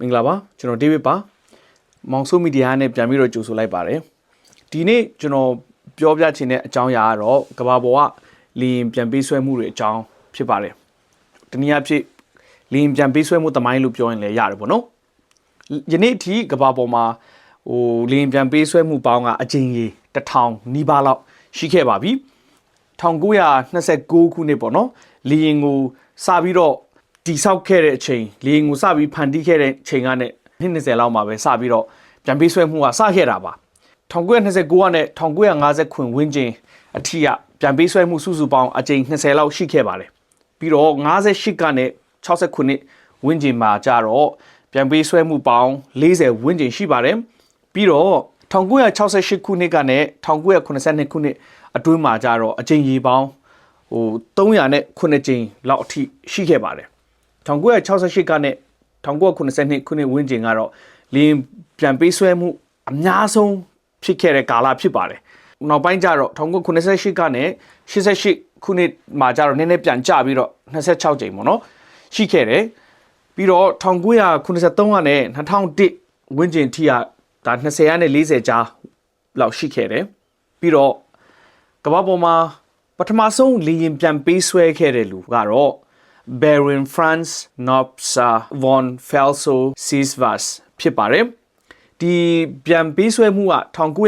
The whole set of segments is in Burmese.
မင်္ဂလာပါကျွန်တော်ဒေးဗစ်ပါမောင်ဆိုမီဒီယာနဲ့ပြန်ပြီးတော့ကြိုဆိုလိုက်ပါတယ်ဒီနေ့ကျွန်တော်ပြောပြချင်တဲ့အကြောင်းအရာကတော့ကဘာပေါ်ကလီရင်ပြန်ပေးဆွဲမှုတွေအကြောင်းဖြစ်ပါတယ်တနည်းအားဖြင့်လီရင်ပြန်ပေးဆွဲမှုသမိုင်းလို့ပြောရင်လည်းရတယ်ပေါ့နော်ယနေ့အထိကဘာပေါ်မှာဟိုလီရင်ပြန်ပေးဆွဲမှုပေါင်းကအကြိမ်ကြီးတစ်ထောင်နီးပါးလောက်ရှိခဲ့ပါပြီ1929ခုနှစ်ပေါ့နော်လီရင်ကိုစပြီးတော့ တိဆောက်ခဲ့တဲ့အချိန်လီရင်ကိုစပြီးဖန်တီးခဲ့တဲ့အချိန်ကနဲ့နှစ်20လောက်မှာပဲစပြီးတော့ပြန်ပေးဆွဲမှုကစခဲ့တာပါ1929ကနဲ့1950ခွင်ဝန်းကျင်အထိကပြန်ပေးဆွဲမှုစုစုပေါင်းအကြိမ်20လောက်ရှိခဲ့ပါတယ်ပြီးတော့58ကနဲ့60ခုနှစ်ဝန်းကျင်မှာကြတော့ပြန်ပေးဆွဲမှုပေါင်း40ဝန်းကျင်ရှိပါတယ်ပြီးတော့1968ခုနှစ်ကနဲ့1982ခုနှစ်အတွင်းမှာကြတော့အကြိမ်ရေပေါင်းဟို300နဲ့9ကြိမ်လောက်အထိရှိခဲ့ပါတယ် 1968ကနဲ့1982ခုနှစ်ဝန်းကျင်ကတော့လင်းပြန်ပေးဆွဲမှုအများဆုံးဖြစ်ခဲ့တဲ့ကာလဖြစ်ပါတယ်နောက်ပိုင်းကျတော့1988ကနဲ့88ခုနှစ်မှာကျတော့နည်းနည်းပြန်ကျပြီးတော့26ကြိမ်ပေါ့နော်ရှိခဲ့တယ်ပြီးတော့1983ကနဲ့2001ဝန်းကျင်ထိကဒါ20ရနဲ့40ကြားလောက်ရှိခဲ့တယ်ပြီးတော့ကမ္ဘာပေါ်မှာပထမဆုံးလေရင်ပြန်ပေးဆွဲခဲ့တဲ့လူကတော့ Baron Franz Nopsa von Felso Sisvas ဖြစ်ပါတယ်ဒီပြန်ပေးဆွဲမှုက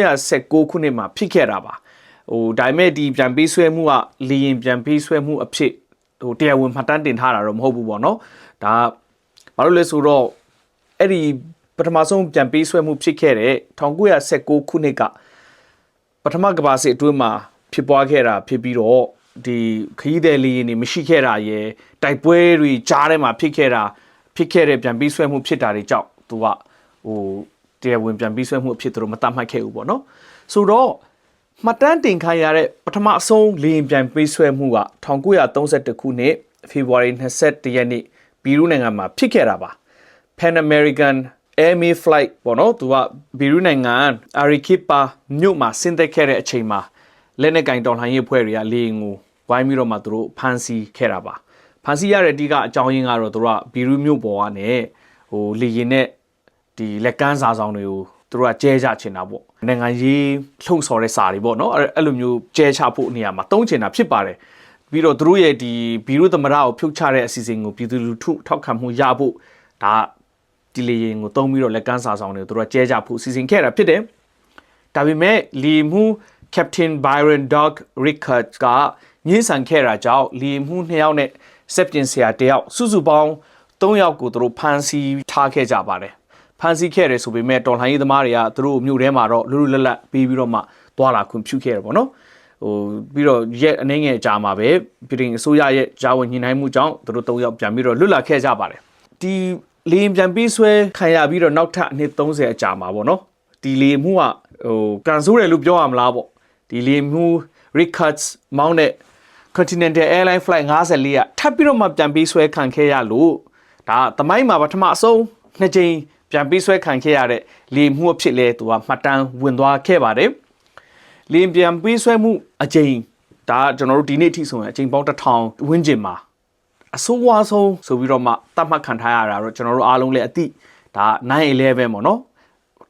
1919ခုနှစ်မှာဖြစ်ခဲ့တာပါဟိုဒါပေမဲ့ဒီပြန်ပေးဆွဲမှုကလေရင်ပြန်ပေးဆွဲမှုအဖြစ်ဟိုတရားဝင်မှတ်တမ်းတင်ထားတာတော့မဟုတ်ဘူးပေါ့နော်ဒါဘာလို့လဲဆိုတော့အဲ့ဒီပထမဆုံးပြန်ပေးဆွဲမှုဖြစ်ခဲ့တဲ့1919ခုနှစ်ကပထမကမ္ဘာစစ်အတွင်းမှာဖြစ်ပွားခဲ့တာဖြစ်ပြီးတော့ ဒီခရီးသည်လေးနေမရှိခဲ့တာရယ်တိုက်ပွဲတွေကြားထဲမှာဖြစ်ခဲ့တာဖြစ်ခဲ့တဲ့ပြန်ပြီးဆွဲမှုဖြစ်တာတွေကြောင့်သူကဟိုတရားဝင်ပြန်ပြီးဆွဲမှုအဖြစ်သူတို့မတတ်မှတ်ခဲ့ဘူးပေါ့နော်ဆိုတော့မှတ်တမ်းတင်ခိုင်းရတဲ့ပထမအဆုံးလေရင်ပြန်ပြီးဆွဲမှုက1932ခုနှစ်ဖေဖော်ဝါရီ21ရက်နေ့ဘီရူးနိုင်ငံမှာဖြစ်ခဲ့တာပါ Pan American Airme flight ပေါ့နော်သူကဘီရူးနိုင်ငံအာရီခိပါမြို့မှာဆင်းသက်ခဲ့တဲ့အချိန်မှာ လက်နဲ့ကင်တော်လှန်ရေးဖွဲ့တွေကလေရင်ကိုဝိုင်းပြီးတော့မှသူတို့ဖမ်းဆီးခဲ့တာပါဖမ်းဆီးရတဲ့အဓိကအကြောင်းရင်းကတော့သူတို့ကဘီရူးမြို့ပေါ်ကနေဟိုလေရင်နဲ့ဒီလက်ကမ်းစာဆောင်တွေကိုသူတို့ကကျဲကြချင်တာပေါ့နိုင်ငံရေးလှုံ့ဆော်တဲ့စာတွေပေါ့နော်အဲ့အဲ့လိုမျိုးကျဲချဖို့နေရာမှာတုံးချင်တာဖြစ်ပါတယ်ပြီးတော့သူတို့ရဲ့ဒီဘီရူးသမရကိုဖြုတ်ချတဲ့အစီအစဉ်ကိုပြည်သူလူထုထောက်ခံမှုရဖို့ဒါဒီလေရင်ကိုတုံးပြီးတော့လက်ကမ်းစာဆောင်တွေကိုသူတို့ကကျဲကြဖို့စီစဉ်ခဲ့တာဖြစ်တယ်ဒါပေမဲ့လီမူ Captain Byron Doug Rickards ကညှင်းဆန်ခဲ့တာကြောင့်လီမှုနှစ်ယောက်နဲ့စက်ပြင်ဆရာတယောက်စုစုပေါင်း၃ယောက်ကိုသူတို့ဖမ်းဆီးထားခဲ့ကြပါတယ်ဖမ်းဆီးခဲ့တယ်ဆိုပေမဲ့တော်လှန်ရေးသမားတွေကသူတို့မြို့ထဲမှာတော့လွတ်လွတ်လပ်လပ်ပြီးပြီးတော့မှသွားလာခွင့်ပြုခဲ့တယ်ပေါ့နော်ဟိုပြီးတော့ရက်အနေငယ်ကြာမှာပဲပြည်ရင်အစိုးရရဲ့ဂျာဝန်ညှိနှိုင်းမှုကြောင့်သူတို့၃ယောက်ပြန်ပြီးတော့လွတ်လာခဲ့ကြပါတယ်ဒီလေရင်ပြန်ပြီးဆွဲခံရပြီးတော့နောက်ထပ်အနှစ်30အကြာမှာပေါ့နော်ဒီလေမှုကဟိုကန်ဆိုးတယ်လို့ပြောရမလားပေါ့ ဒီလေမှု Rickards မောင်းတဲ့ Continental Airline Flight 54ကထပ်ပြီးတော့မှပြန်ပြီးဆွဲခံခဲ့ရလို့ဒါသမိုင်းမှာပထမအဆုံးနှစ်ကြိမ်ပြန်ပြီးဆွဲခံခဲ့ရတဲ့လေမှုအဖြစ်လဲသူကမှတ်တမ်းဝင်သွားခဲ့ပါတယ်လေပြန်ပြီးဆွဲမှုအကြိမ်ဒါကျွန်တော်တို့ဒီနေ့အထိဆိုရင်အကြိမ်ပေါင်းတစ်ထောင်ဝန်းကျင်မှာအဆိုးဝါးဆုံးဆိုပြီးတော့မှတတ်မှတ်ခံထားရတာတော့ကျွန်တော်တို့အားလုံးလည်းအသိဒါ911ပေါ့နော်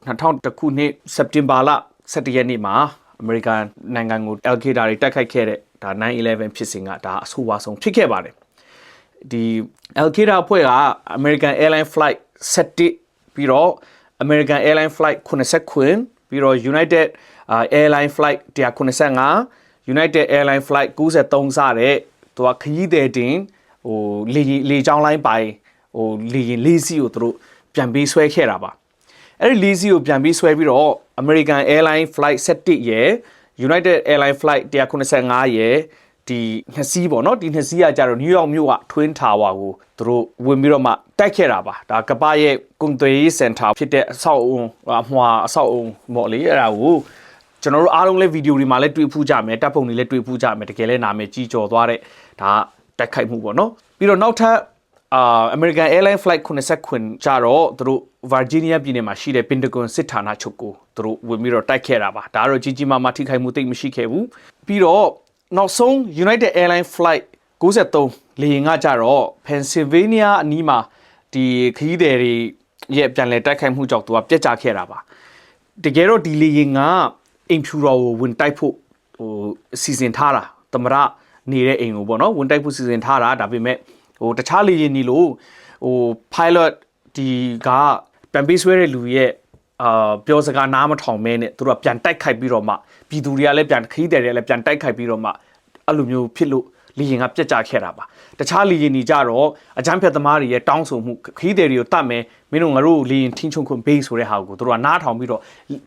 2000ခုနှစ်စက်တင်ဘာလ17ရက်နေ့မှာ အမေရိကန်နိုင်ငံကို Al Qaeda တွေတိုက်ခိုက်ခဲ့တဲ့ဒါ9/11ဖြစ်စဉ်ကဒါအဆိုးဝါးဆုံးဖြစ်ခဲ့ပါတယ်ဒီ Al Qaeda အဖွဲ့က American Airline Flight 7ပြီးတော့ American Airline Flight 80ခွင်ပြီးတော့ United Airline Flight 195 United Airline Flight 93စတဲ့သူကခရီးသည်တင်ဟိုလေလေကြောင်းလိုင်းပိုင်ဟိုလေရင်လေးစီးကိုသူတို့ပြန်ပေးဆွဲခဲ့တာပါအဲ့ဒီလေးစီးကိုပြန်ပြီးဆွဲပြီးတော့ American Airline Flight 7ရယ် United Airline Flight 195ရယ်ဒီနှစ်စီးပေါ့နော်ဒီနှစ်စီးကကြတော့ New York မြို့က Twin Tower ကိုသူတို့ဝင်ပြီးတော့မှတိုက်ခဲ့တာပါဒါကပ္ပရဲ့ကုန်သွယ်ရေးစင်တာဖြစ်တဲ့အဆောက်အုံအမွှာအဆောက်အုံပေါ့လေအဲ့ဒါကိုကျွန်တော်တို့အားလုံးလည်းဗီဒီယိုတွေမှာလည်းတွေ့ဖူးကြမယ်တပ်ပုံတွေလည်းတွေ့ဖူးကြမယ်တကယ်လည်းနာမည်ကြီးကျော်သွားတဲ့ဒါတိုက်ခိုက်မှုပေါ့နော်ပြီးတော့နောက်ထပ် အာ American Airline Flight 80ခွင်ကြတော့သူတို့ Virginia ပြည်နယ်မှာရှိတဲ့ Pentagon စစ်ဌာနချုပ်ကိုသူတို့ဝင်ပြီးတော့တိုက်ခဲ့တာပါဒါကတော့ကြီးကြီးမားမားထိခိုက်မှုတိတ်မရှိခဲ့ဘူးပြီးတော့နောက်ဆုံး United Airline Flight 93လေယာဉ်ကကြတော့ Pennsylvania အနီးမှာဒီခရီးသည်တွေရဲ့ပြန်လဲတိုက်ခိုက်မှုကြောင့်သူကပြက်ကျခဲ့တာပါတကယ်တော့ဒီလေရင်ကအိမ်ဖြူတော်ကိုဝင်တိုက်ဖို့ဟိုစီစဉ်ထားတာသမရနေတဲ့အိမ်ကိုပေါ့နော်ဝင်တိုက်ဖို့စီစဉ်ထားတာဒါပေမဲ့ ဟိုတခြားလေရင်နီလို့ဟို pilot ဒီကပြန်ပေးဆွဲတဲ့လူရဲ့အာပြောစကားနားမထောင်မဲနဲ့သူတို့ကပြန်တိုက်ခိုက်ပြီးတော့မှပြည်သူတွေကလည်းပြန်ခရီးသည်တွေကလည်းပြန်တိုက်ခိုက်ပြီးတော့မှအဲ့လိုမျိုးဖြစ်လို့လေရင်ကပြက်ကျခဲ့တာပါတခြားလေရင်ညီကြတော့အကြမ်းဖက်သမားတွေရဲ့တောင်းဆိုမှုခရီးသည်တွေကိုတတ်မယ်မင်းတို့ငါတို့လေရင်ထင်းချုံခွင့်ပေးဆိုတဲ့ဟာကိုသူတို့ကနားထောင်ပြီးတော့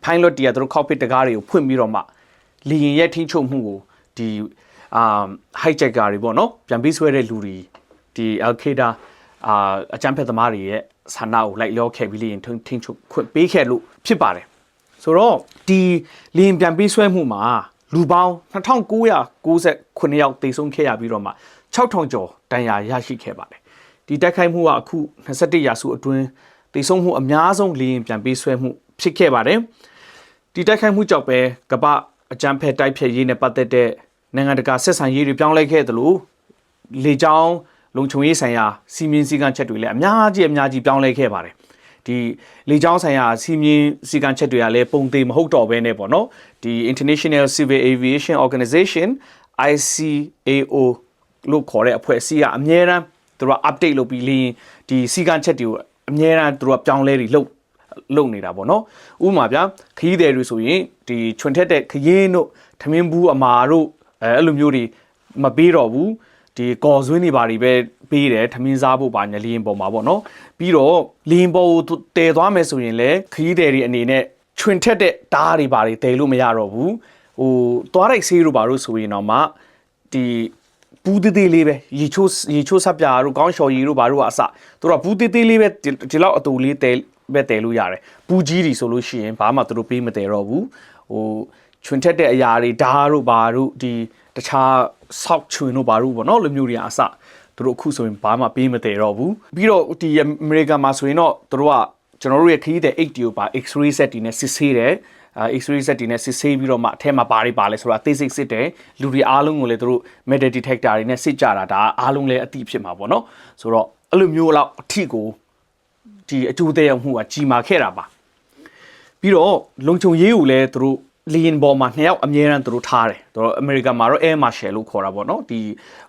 pilot တွေကသူတို့ cockpit တကားတွေကိုဖွင့်ပြီးတော့မှလေရင်ရဲ့ထင်းချုံမှုကိုဒီအာ hijacker တွေပေါ့နော်ပြန်ပြီးဆွဲတဲ့လူတွေ ဒီ al qaeda အာအကြမ်းဖက်သမားတွေရဲ့ဆန္ဒကိုလိုက်လျောခဲ့ပြီးလေရင်ထင်းထင်းချုံခွင့်ပေးခဲ့လို့ဖြစ်ပါတယ်ဆိုတော့ဒီလင်းပြန်ပေးဆွဲမှုမှာလူပေါင်း2998ယောက်တေဆုံးခဲ့ရပြီးတော့မှ6000ကျော်တန်ရာရရှိခဲ့ပါတယ်ဒီတိုက်ခိုက်မှုကအခု21ရာစုအတွင်းတေဆုံးမှုအများဆုံးလင်းပြန်ပေးဆွဲမှုဖြစ်ခဲ့ပါတယ်ဒီတိုက်ခိုက်မှုကြောင့်ပဲကမ္ဘာအကြမ်းဖက်တိုက်ဖျက်ရေးနဲ့ပတ်သက်တဲ့နိုင်ငံတကာဆက်ဆံရေးတွေပြောင်းလဲခဲ့သလိုလေကြောင်း လုံခြုံရေးဆိုင်ရာစီမင်းစည်းကမ်းချက်တွေလည်းအများကြီးအများကြီးပြောင်းလဲခဲ့ပါတယ်ဒီလေကြောင်းဆိုင်ရာစီမင်းစီကံချက်တွေကလည်းပုံသေးမဟုတ်တော့ဘဲနဲ့ပေါ့နော်ဒီ International Civil Aviation Organization ICAO လို့ခေါ်တဲ့အဖွဲ့အစည်းကအများအားသူတို့က update လုပ်ပြီးလင်းဒီစီကံချက်တွေကိုအများအားသူတို့ကပြောင်းလဲပြီးလုပ်လုပ်နေတာပေါ့နော်ဥပမာဗျာခရီးသည်တွေဆိုရင်ဒီချွန်ထက်တဲ့ခရင်းတို့ထမင်းဘူးအမာတို့အဲအဲ့လိုမျိုးတွေမပေးတော့ဘူး ဒီကော်ဆွင်းတွေဘာတွေပဲပေးတယ်ထမင်းစားဖို့ပါညာလီရင်ပေါ်မှာပေါ့နော်ပြီးတော့လီရင်ပေါ်ကိုတည်သွားမယ်ဆိုရင်လည်းခရီးသည်တွေအနေနဲ့ချွင်ထက်တဲ့ဓားတွေဘာတွေတည်လို့မရတော့ဘူးဟိုသွားလိုက်ဆေးတို့ဘာလို့ဆိုရင်တော့မှဒီပူးသေးသေးလေးပဲရေချိုးရေချိုးဆက်ပြာတို့ကောင်းလျှော်ရည်တို့ဘာတို့ကအစသူတို့ကပူးသေးသေးလေးပဲဒီဒီလောက်အတူလေးတဲပဲတဲလို့ရတယ်ပူးကြီးတွေဆိုလို့ရှိရင်ဘာမှသူတို့ပေးမတဲတော့ဘူးဟိုချွင်ထက်တဲ့အရာတွေဓာတ်တို့ဘာတို့ဒီတခြား ဆောက်ချွင်တို့ဘာတို့ပေါ့နော်လူမျိုးတွေကအစသူတို့အခုဆိုရင်ဘာမှပေးမတဲတော့ဘူးပြီးတော့ဒီအမေရိကန်မှာဆိုရင်တော့သူတို့ကကျွန်တော်တို့ရဲ့ခရီးတဲ့ 8D ကိုပါ X-ray set တွေနဲ့စစ်ဆေးတယ်အဲ X-ray set တွေနဲ့စစ်ဆေးပြီးတော့မှအထက်မှာဘာတွေပါလဲဆိုတာအသေးစိတ်စစ်တယ်လူတွေအားလုံးကိုလည်းသူတို့ metal detector တွေနဲ့စစ်ကြတာဒါအားလုံးလည်းအတိဖြစ်မှာပေါ့နော်ဆိုတော့အဲ့လိုမျိုးလောက်အထိကိုဒီအကျိုးသက်ရောက်မှုကကြီးမာခဲ့တာပါပြီးတော့လုံခြုံရေးကိုလည်းသူတို့ လီယင်ဘော်မှာနှစ်ယောက်အမြဲတမ်းသူတို့ထားတယ်သူတို့အမေရိကန်မှာတော့ air marshal လို့ခေါ်တာပေါ့နော်ဒီ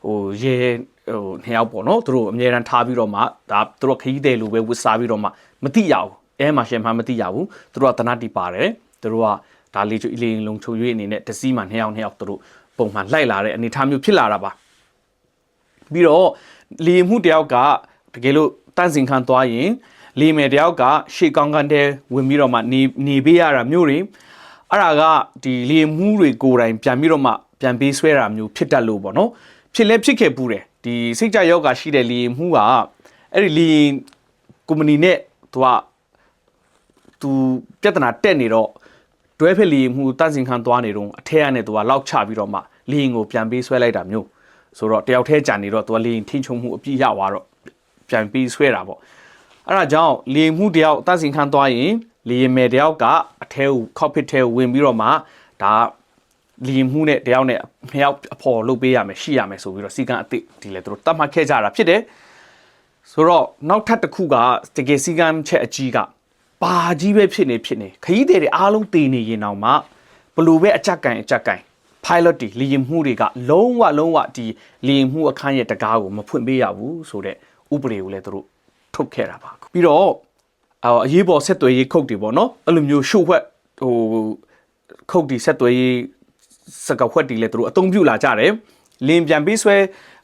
ဟိုရဲဟိုနှစ်ယောက်ပေါ့နော်သူတို့အမြဲတမ်းထားပြီးတော့မှဒါသူတို့ခရီးသည်လိုပဲဝစ်စားပြီးတော့မှမတိရဘူး air marshal မှမတိရဘူးသူတို့ကတနတ်တီပါတယ်သူတို့ကဒါလေးချိုလီယင်လုံခြုံရေးအနေနဲ့တစည်းမှာနှစ်ယောက်နှစ်ယောက်သူတို့ပုံမှန်လိုက်လာတဲ့အနေအထားမျိုးဖြစ်လာတာပါပြီးတော့လီမှုတယောက်ကတကယ်လို့တန့်စင်ခံသွားရင်လီမယ်တယောက်ကရှေ့ကောင်းကန်တဲ့ဝင်ပြီးတော့မှနေနေပေးရတာမျိုးတွေ အဲ့ဒါကဒီလီမှုတွေကိုယ်တိုင်ပြန်ပြီးတော့မှပြန်ပေးဆွဲတာမျိုးဖြစ်တတ်လို့ပေါ့နော်ဖြစ်လဲဖြစ်ခဲ့ပူးတယ်ဒီစိတ်ကြယောဂရှိတဲ့လီမှုကအဲ့ဒီလီကုမ္ပဏီနဲ့သူကသူပြဿနာတက်နေတော့တွဲဖက်လီမှုတန့်စင်ခံသွားနေတော့အထက်ကနေသူကလောက်ချပြီးတော့မှလီရင်ကိုပြန်ပေးဆွဲလိုက်တာမျိုးဆိုတော့တယောက်တည်းကြံနေတော့သူကလေရင်ထိန်ချုံမှုအပြည့်ရသွားတော့ပြန်ပြီးဆွဲတာပေါ့အဲ့ဒါကြောင့်လေရင်မှုတယောက်တန့်စင်ခန်းသွားရင် လေရင်မယ်တယောက်ကအထဲကိုခောက်ဖစ်ထဲကိုဝင်ပြီးတော့မှဒါလေရင်မှုနဲ့တယောက်နဲ့နှစ်ယောက်အဖော်လုပ်ပေးရမယ်ရှိရမယ်ဆိုပြီးတော့စီကံအစ်စ်ဒီလေသူတို့တတ်မှတ်ခဲ့ကြတာဖြစ်တယ်ဆိုတော့နောက်ထပ်တစ်ခုကတကယ်စီကံချက်အကြီးကပါကြီးပဲဖြစ်နေဖြစ်နေခရီးသည်တွေအားလုံးတည်နေရင်တော့မှဘလို့ပဲအကြက်ကန်အကြက်ကန် pilot တွေလီရင်မှုတွေကလုံးဝလုံးဝဒီလီရင်မှုအခန်းရဲ့တကားကိုမဖွင့်ပေးရဘူးဆိုတော့ဥပဒေကိုလည်းသူတို့ထုတ်ခဲ့တာပါပြီးတော့ အော်အရေးပေါ်ဆက်သွယ်ရေးခုတ်တွေပေါ့နော်အဲ့လိုမျိုးရှို့ဝှက်ဟိုခုတ်တွေဆက်သွယ်ရေးစကဝှက်တွေလည်းသူတို့အသုံးပြုလာကြတယ်လင်းပြန်ပေးဆွဲ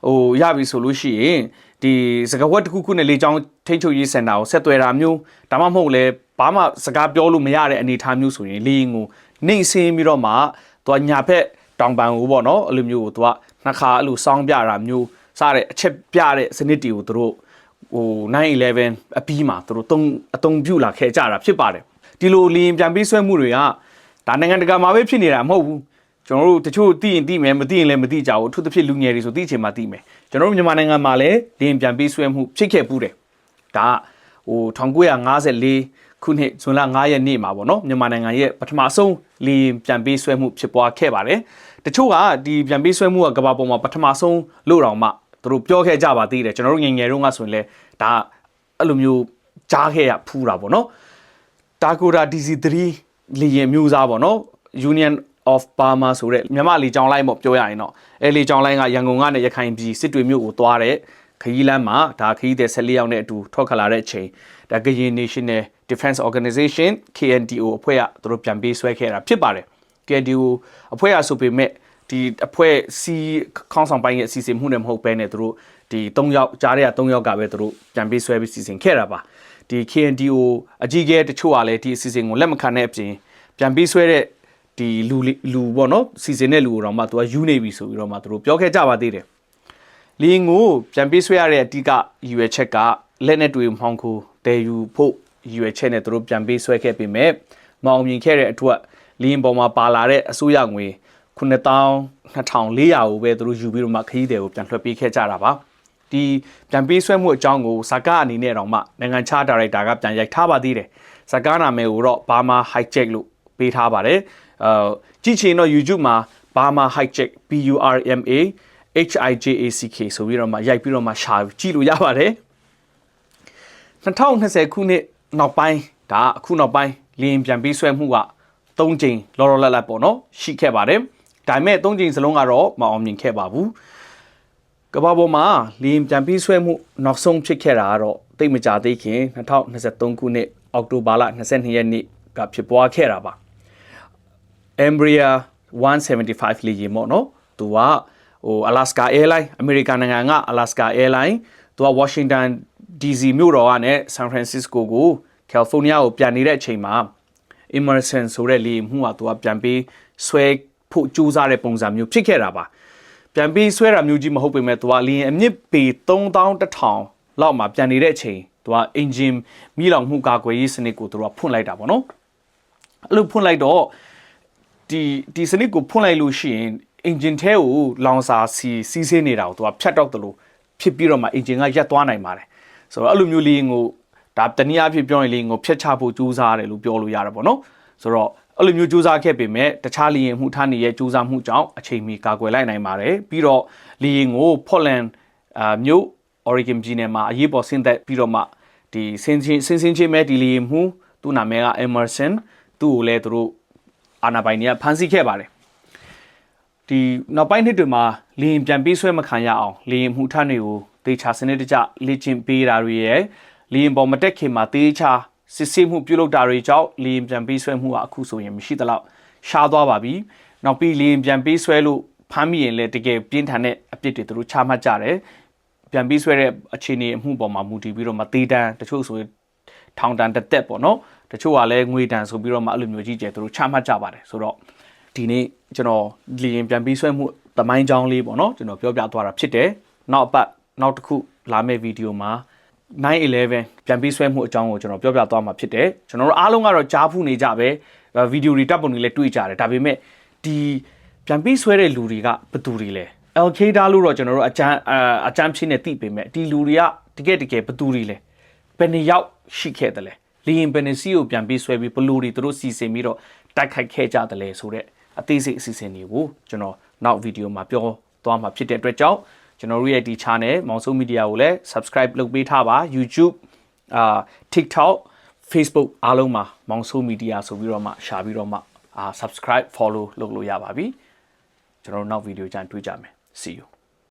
ဟိုရပြီဆိုလို့ရှိရင်ဒီစကဝက်တစ်ခုခုနဲ့လေချောင်းထိန်းချုပ်ရေးစင်တာကိုဆက်သွယ်တာမျိုးဒါမှမဟုတ်လဲဘာမှစကားပြောလို့မရတဲ့အနေအထားမျိုးဆိုရင်လေရင်ကိုနှိမ့်ဆင်းပြီးတော့မှသူကညာဖက်တောင်ပန်ကိုပေါ့နော်အဲ့လိုမျိုးကိုသူကနှစ်ခါအဲ့လိုစောင်းပြတာမျိုးစတဲ့အချက်ပြတဲ့စနစ်တွေကိုသူတို့ ဟို911အပြီးမှာသူတို့တုံးအတုံးပြုလာခဲ့ကြတာဖြစ်ပါတယ်ဒီလိုလင်းပြန်ပြီးဆွဲမှုတွေကဒါနိုင်ငံတကာမှာပဲဖြစ်နေတာမဟုတ်ဘူးကျွန်တော်တို့တချို့သိရင်သိမယ်မသိရင်လည်းမသိကြဘူးအထူးသဖြင့်လူငယ်တွေဆိုသိချင်မှသိမယ်ကျွန်တော်တို့မြန်မာနိုင်ငံမှာလည်းလင်းပြန်ပြီးဆွဲမှုဖြစ်ခဲ့ပူးတယ်ဒါကဟို1954ခုနှစ်ဇွန်လ9ရက်နေ့မှာပေါ့နော်မြန်မာနိုင်ငံရဲ့ပထမဆုံးလီပြန်ပေးဆွဲမှုဖြစ်ပွားခဲ့ပါတယ်တချို့ကဒီပြန်ပေးဆွဲမှုကကမ္ဘာပေါ်မှာပထမဆုံးလို့တောင်မှသူတို့ပြောခဲ့ကြပါသေးတယ်ကျွန်တော်တို့ငယ်ငယ်တုန်းကဆိုရင်လဲ ဒါအဲ့လိုမျိုးကြားခဲ့ရဖူးတာပေါ့နော်တာကိုဒါ DC3 လေရင်မျိုးစားပေါ့နော် Union of Burma ဆိုတဲ့မြန်မာလေကြောင်းလိုင်းပေါ့ပြောရရင်တော့အဲလေကြောင်းလိုင်းကရန်ကုန်ကနေရခိုင်ပြည်စစ်တွေမြို့ကိုသွားတဲ့ခရီးလမ်းမှာဒါခရီးသည်14ယောက်နဲ့အတူထွက်ခလာတဲ့အချိန်ဒါကရင် National Defense Organization KNDO အဖွဲ့ကသူတို့ပြန်ပေးဆွဲခဲ့တာဖြစ်ပါတယ် KNDO အဖွဲ့ကဆိုပေမဲ့ ဒီအဖွဲ့စီခေါင်းဆောင်ပိုင်းရဲ့အစီအစဉ်မှုနဲ့မဟုတ်ဘဲနဲ့သူတို့ဒီ3ယောက်ကြားတဲ့က3ယောက်ကပဲသူတို့ပြန်ပေးဆွဲပြီးစီစဉ်ခဲ့တာပါဒီ KNDO အကြီးအကဲတချို့ကလည်းဒီအစီအစဉ်ကိုလက်မခံတဲ့အပြင်ပြန်ပေးဆွဲတဲ့ဒီလူလေးလူပေါ့နော်စီစဉ်တဲ့လူကိုတော့မှသူကယူနေပြီဆိုပြီးတော့မှသူတို့ပြောခဲ့ကြပါသေးတယ်လင်းကိုပြန်ပေးဆွဲရတဲ့အတိကရည်ရွယ်ချက်ကလက်နဲ့တွေ့မှောင်ခိုတဲယူဖို့ရည်ရွယ်ချက်နဲ့သူတို့ပြန်ပေးဆွဲခဲ့ပေမဲ့မအောင်မြင်ခဲ့တဲ့အတွက်လင်းပေါ်မှာပါလာတဲ့အစိုးရငွေ 92,2400ကိုပဲသူတို့ယူပြီးတော့မှခရီးတွေကိုပြန်လွှတ်ပေးခဲ့ကြတာပါဒီပြန်ပေးဆွဲမှုအကြောင်းကိုဇကာအနေနဲ့တော့မှနိုင်ငံခြားဒါရိုက်တာကပြန်ရိုက်ထားပါသေးတယ်ဇကာနာမည်ကိုတော့ဘာမာ hijack လို့ပေးထားပါတယ်အာကြည့်ချင်တော့ YouTube မှာ Burma Hijack B U R M A H I J A C K ဆိုပြီးတော့မှရိုက်ပြီးတော့မှရှာကြည့်လို့ရပါတယ်2020ခုနှစ်နောက်ပိုင်းဒါအခုနောက်ပိုင်းလင်းပြန်ပြီးဆွဲမှုက3ကြိမ်လောလောလတ်လတ်ပေါ့နော်ရှိခဲ့ပါတယ် ဒါပေမဲ့3ကြိမ်စလုံးကတော့မအောင်မြင်ခဲ့ပါဘူးကမ္ဘာပေါ်မှာလင်းပြန်ပြီးဆွဲမှုနောက်ဆုံးဖြစ်ခဲ့တာကတော့တိတ်မကြသေးခင်2023ခုနှစ်အောက်တိုဘာလ22ရက်နေ့ကဖြစ်ပွားခဲ့တာပါ Embraer 175လေယာဉ်ပေါ့နော်သူကဟို Alaska Airline အမေရိကန်နိုင်ငံက Alaska Airline သူက Washington DC မြို့တော်ကနေ San Francisco ကို California ကိုပြန်နေတဲ့အချိန်မှာ Emerson ဆိုတဲ့လေယာဉ်မှုကသူကပြန်ပြီးဆွဲ ဖို့ကြိုးစားတဲ့ပုံစံမျိုးဖြစ်ခဲ့တာပါပြန်ပြီးဆွဲတာမျိုးကြီးမဟုတ်ပေမဲ့သူကလေယာဉ်အမြင့်ပေ3100လောက်မှာပြန်နေတဲ့အချိန်သူက engine မိလောင်မှုကာကွယ်ရေးစနစ်ကိုသူကဖွင့်လိုက်တာပေါ့နော်အဲ့လိုဖွင့်လိုက်တော့ဒီဒီစနစ်ကိုဖွင့်လိုက်လို့ရှိရင် engine ထဲကိုလောင်စာစီစီးဆင်းနေတာကိုသူကဖြတ်တော့တယ်လို့ဖြစ်ပြီးတော့မှ engine ကရက်သွားနိုင်ပါတယ်ဆိုတော့အဲ့လိုမျိုးလေးကိုဒါတနည်းအားဖြင့်ပြောရင်လေးကိုဖြတ်ချဖို့ကြိုးစားရတယ်လို့ပြောလို့ရတယ်ပေါ့နော်ဆိုတော့ အဲ့လိုမျိုးကြိုးစားခဲ့ပေမဲ့တခြားလီရင်မှုထားနေရဲ့ကြိုးစားမှုကြောင့်အချိန်မီကာကွယ်လိုက်နိုင်ပါတယ်ပြီးတော့လီရင်ကို Portland အာမြို့ Oregon ပြည်နယ်မှာအရေးပေါ်ဆင်းသက်ပြီးတော့မှဒီဆင်းချင်းဆင်းဆင်းချင်းမဲ့ဒီလီရင်မှုသူ့နာမည်က Emerson သူ့ကိုလည်းသူတို့အာနာပိုင်တွေကဖမ်းဆီးခဲ့ပါတယ်ဒီနောက်ပိုင်းနှစ်တွေမှာလီရင်ပြန်ပြီးဆွဲမခံရအောင်လီရင်မှုထမ်းတွေကိုတေချာစနစ်တကျလေ့ကျင့်ပေးတာတွေရဲ့လီရင်ပေါ်မတက်ခင်မှာတေချာ စစ်ဆေးမှုပြုလုပ်တာတွေကြောင့်လီရင်ပြန်ပြီးဆွဲမှုကအခုဆိုရင်မရှိသလောက်ရှားသွားပါပြီနောက်ပြီးလီရင်ပြန်ပြီးဆွဲလို့ဖမ်းမိရင်လည်းတကယ်ပြင်းထန်တဲ့အပြစ်တွေသူတို့ချမှတ်ကြတယ်ပြန်ပြီးဆွဲတဲ့အခြေအနေအမှုပေါ်မှာမူတည်ပြီးတော့မသေးတန်းတချို့ဆိုရင်ထောင်တန်းတစ်သက်ပေါ့နော်တချို့ကလည်းငွေတန်းဆိုပြီးတော့မှအဲ့လိုမျိုးကြီးကျယ်သူတို့ချမှတ်ကြပါတယ်ဆိုတော့ဒီနေ့ကျွန်တော်လီရင်ပြန်ပြီးဆွဲမှုသမိုင်းကြောင်းလေးပေါ့နော်ကျွန်တော်ပြောပြသွားတာဖြစ်တယ်နောက်အပတ်နောက်တစ်ခုလာမယ့်ဗီဒီယိုမှာ 911ပြန်ပြီးဆွဲမှုအကြောင်းကိုကျွန်တော်ပြောပြသွားမှာဖြစ်တယ်ကျွန်တော်တို့အားလုံးကတော့ကြားဖူးနေကြပဲဗီဒီယိုတွေတပ်ပုံတွေလည်းတွေ့ကြတယ်ဒါပေမဲ့ဒီပြန်ပြီးဆွဲတဲ့လူတွေကဘယ်သူတွေလဲ Al Qaeda လို့တော့ကျွန်တော်တို့အကြမ်းအကြမ်းဖြစ်နေသိပေမဲ့ဒီလူတွေကတကယ်တကယ်ဘယ်သူတွေလဲဘယ်နှယောက်ရှိခဲ့တယ်လဲလီယင်ဘယ်နှစီကိုပြန်ပြီးဆွဲပြီးဘလူတွေသူတို့စီစဉ်ပြီးတော့တိုက်ခိုက်ခဲ့ကြတယ်လဲဆိုတော့အသေးစိတ်အစီအစဉ်တွေကိုကျွန်တော်နောက်ဗီဒီယိုမှာပြောသွားမှာဖြစ်တဲ့အတွက်ကြောင့် ကျွန်တော်တို့ရဲ့ဒီ channel မောင်စိုးမီဒီယာကိုလည်း subscribe လုပ်ပေးထားပါ YouTube အာ TikTok Facebook အားလုံးမှာမောင်စိုးမီဒီယာဆိုပြီးတော့မှရှာပြီးတော့မှအာ subscribe follow လုပ်လို့ရပါပြီကျွန်တော်တို့နောက်ဗီဒီယိုကြံတွေ့ကြမယ် see you